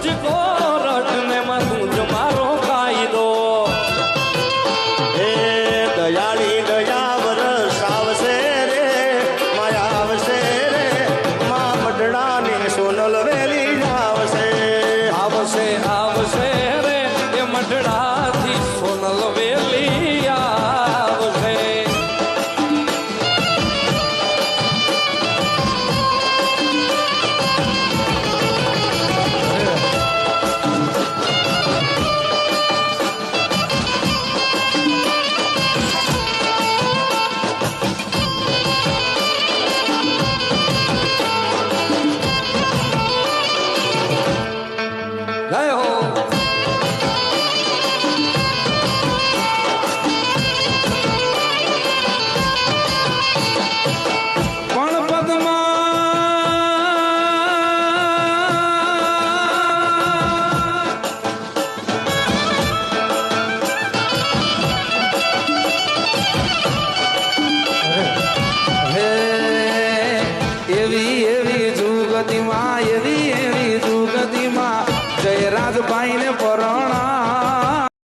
મુજકો રડને માં તું મારો કાયદો. હે દયાળી દયા વરસ રે માયા આવશે રે, મા મઢડાની સોનલ વેલી આવશે આવશે આવશે રે, એ મઢડાથી સોનલ વેલી એવી એવી જુગતિમાં એવી એવી જુગતિમાં જયરાજભાઈ ને પરણા